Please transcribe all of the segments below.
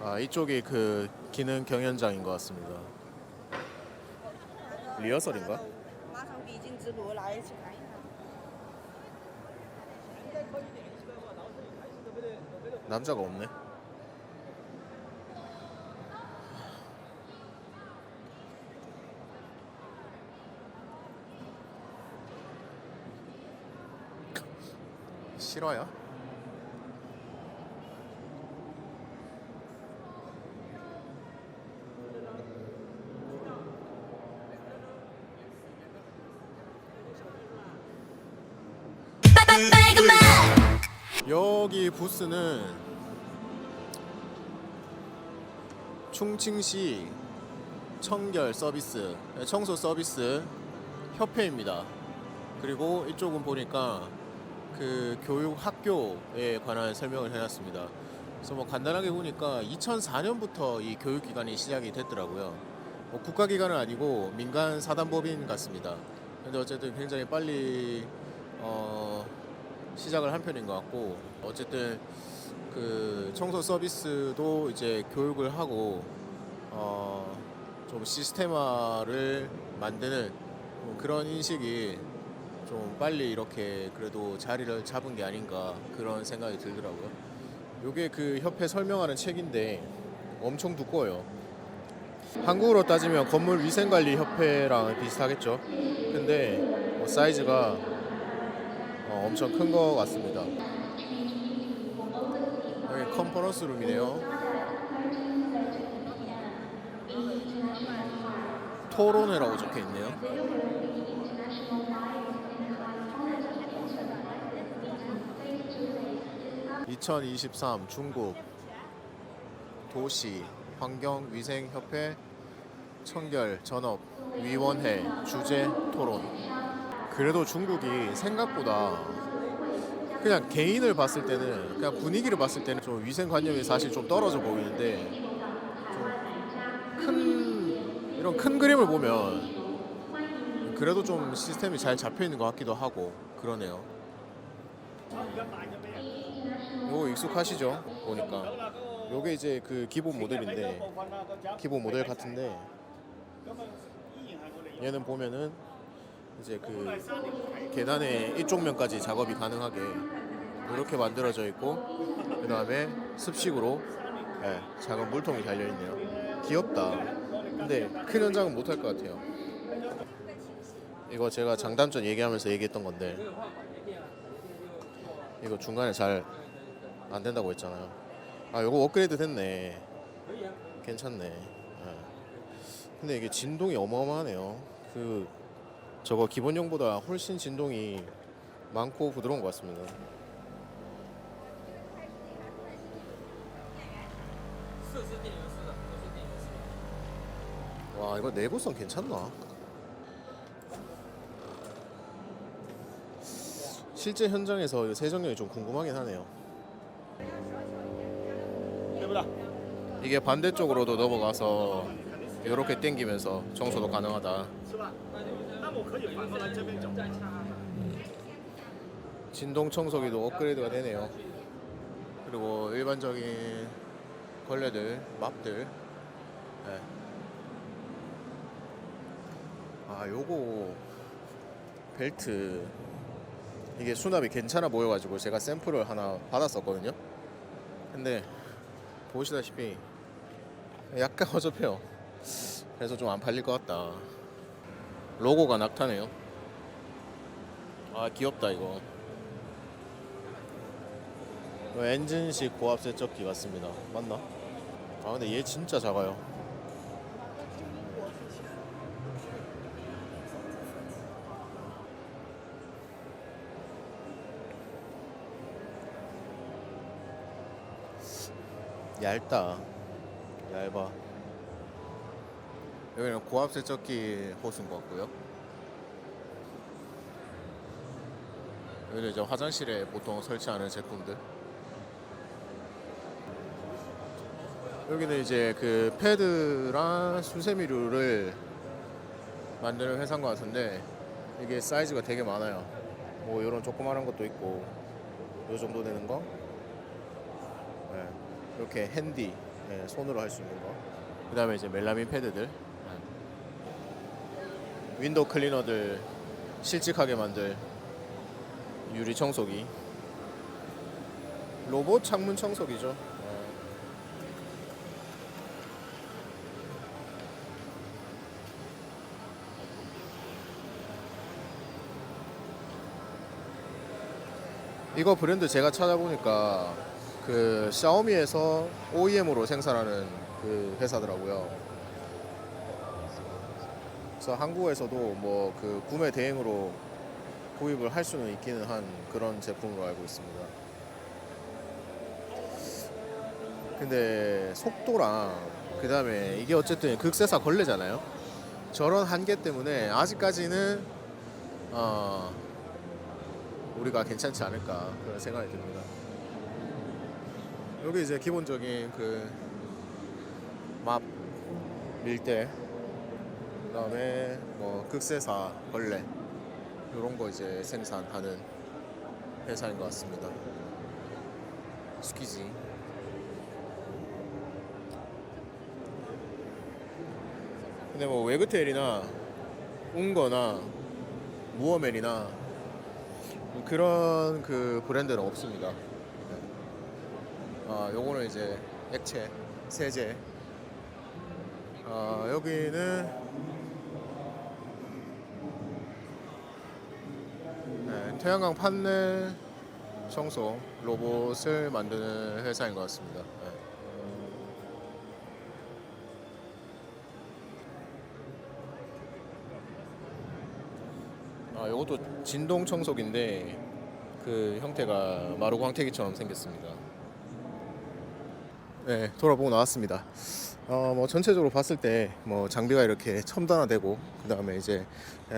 아, 이쪽이 그 기능 경연장인 것 같습니다. 리허설인가? 남자가 없네. 싫어요? 여기 부스는 충칭시 청결 서비스, 청소 서비스 협회입니다. 그리고 이쪽은 보니까 그 교육 학교에 관한 설명을 해놨습니다. 그래서 뭐 간단하게 보니까 2004년부터 이 교육 기관이 시작이 됐더라고요. 뭐 국가기관은 아니고 민간 사단법인 같습니다. 근데 어쨌든 굉장히 빨리 어, 시작을 한 편인 것 같고 어쨌든 그 청소 서비스도 이제 교육을 하고 어, 좀 시스템화를 만드는 뭐 그런 인식이 좀 빨리 이렇게 그래도 자리를 잡은 게 아닌가 그런 생각이 들더라고요. 요게 그 협회 설명하는 책인데 엄청 두꺼워요. 한국으로 따지면 건물 위생관리 협회랑 비슷하겠죠. 근데 뭐 사이즈가 어, 엄청 큰 것 같습니다. 여기 컨퍼런스 룸이네요. 토론회라고 적혀 있네요. (2023) 중국 도시 환경위생협회 청결 전업 위원회 주제 토론 그래도 중국이 생각보다 그냥 개인을 봤을 때는 그냥 분위기를 봤을 때는 좀 위생관념이 사실 좀 떨어져 보이는데 좀 큰 이런 큰 그림을 보면 그래도 좀 시스템이 잘 잡혀 있는 것 같기도 하고 그러네요. 요거 익숙하시죠? 보니까 요게 이제 그 기본 모델인데 기본 모델 같은데 얘는 보면은 이제 그 계단의 이쪽 면까지 작업이 가능하게 이렇게 만들어져 있고 그 다음에 습식으로 예, 작은 물통이 달려 있네요. 귀엽다. 근데 큰 현장은 못할 것 같아요. 이거 제가 장단점 얘기하면서 얘기했던 건데 이거 중간에 잘 안 된다고 했잖아요. 아, 요거 업그레이드 됐네. 괜찮네. 예. 근데 이게 진동이 어마어마하네요. 그 저거 기본용보다 훨씬 진동이 많고 부드러운 것 같습니다. 와 이거 내구성 괜찮나? 실제 현장에서 이 세정력이 좀 궁금하긴 하네요. 이게 반대쪽으로도 넘어가서 이렇게 당기면서 청소도 가능하다. 진동 청소기도 업그레이드가 되네요. 그리고 일반적인 걸레들, 맙들. 네. 아, 요거 벨트 이게 수납이 괜찮아 보여가지고 제가 샘플을 하나 받았었거든요. 근데 보시다시피 약간 허접해요. 그래서 좀 안 팔릴 것 같다. 로고가 낙타네요. 아 귀엽다 이거. 엔진식 고압 세척기 같습니다. 맞나? 아 근데 얘 진짜 작아요. 얇다. 얇아. 여기는 고압 세척기 호스인 것 같고요. 여기는 이제 화장실에 보통 설치하는 제품들. 여기는 이제 그 패드랑 수세미류를 만드는 회사인 것 같은데 이게 사이즈가 되게 많아요. 뭐 이런 조그마한 것도 있고 요 정도 되는 거. 네. 이렇게 핸디 네, 손으로 할 수 있는 거. 그 다음에 이제 멜라민 패드들, 네. 윈도우 클리너들 실직하게 만들 유리 청소기, 로봇 창문 청소기죠. 네. 이거 브랜드 제가 찾아보니까 그 샤오미에서 OEM으로 생산하는 그 회사더라고요. 그래서 한국에서도 뭐 그 구매 대행으로 구입을 할 수는 있기는 한 그런 제품으로 알고 있습니다. 근데 속도랑 그 다음에 이게 어쨌든 극세사 걸레잖아요. 저런 한계 때문에 아직까지는 어, 우리가 괜찮지 않을까 그런 생각이 듭니다. 여기 이제 기본적인 그 맙 밀대 그다음에 뭐 극세사 걸레 이런 거 이제 생산하는 회사인 것 같습니다. 스키지. 근데 뭐 웨그텔이나 웅거나 무어멜이나 뭐 그런 그 브랜드는 없습니다. 네. 아, 요거는 이제 액체, 세제. 아, 여기는 네, 태양광 판넬 청소 로봇을 만드는 회사인 것 같습니다. 네. 아, 이것도 진동 청소기인데 그 형태가 마루 광택이처럼 생겼습니다. 네, 돌아보고 나왔습니다. 어, 뭐 전체적으로 봤을 때 뭐 장비가 이렇게 첨단화되고 그 다음에 이제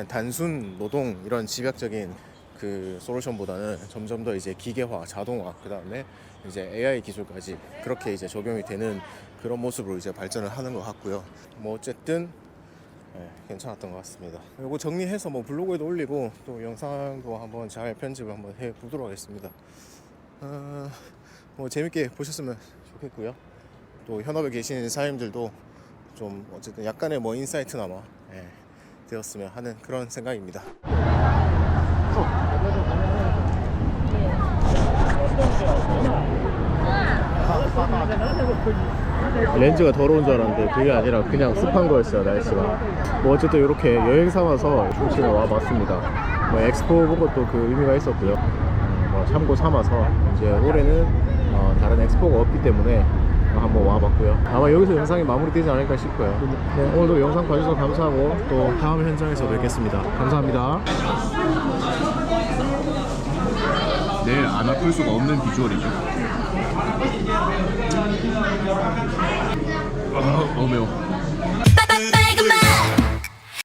단순 노동 이런 집약적인 그 솔루션보다는 점점 더 이제 기계화, 자동화, 그 다음에 이제 AI 기술까지 그렇게 이제 적용이 되는 그런 모습으로 이제 발전을 하는 것 같고요. 뭐 어쨌든 네, 괜찮았던 것 같습니다. 이거 정리해서 뭐 블로그에도 올리고 또 영상도 한번 잘 편집을 한번 해 보도록 하겠습니다. 어, 뭐 재밌게 보셨으면 좋겠고요. 또 현업에 계신 사장님들도 좀 어쨌든 약간의 뭐 인사이트나마 예, 되었으면 하는 그런 생각입니다. 렌즈가 더러운 줄 알았는데 그게 아니라 그냥 습한 거였어요 날씨가. 뭐 어쨌든 이렇게 여행 삼아서 충치를 와봤습니다. 뭐 엑스포 본 것도 그 의미가 있었고요. 뭐 참고 삼아서 이제 올해는 어, 다른 엑스포가 없기 때문에 한번 와봤고요. 아마 여기서 영상이 마무리되지 않을까 싶고요. 네, 오늘도 영상 봐주셔서 감사하고 또 다음 현장에서 뵙겠습니다. 감사합니다. 내일 안 아플 수가 없는 비주얼이죠. 아, 너무 매워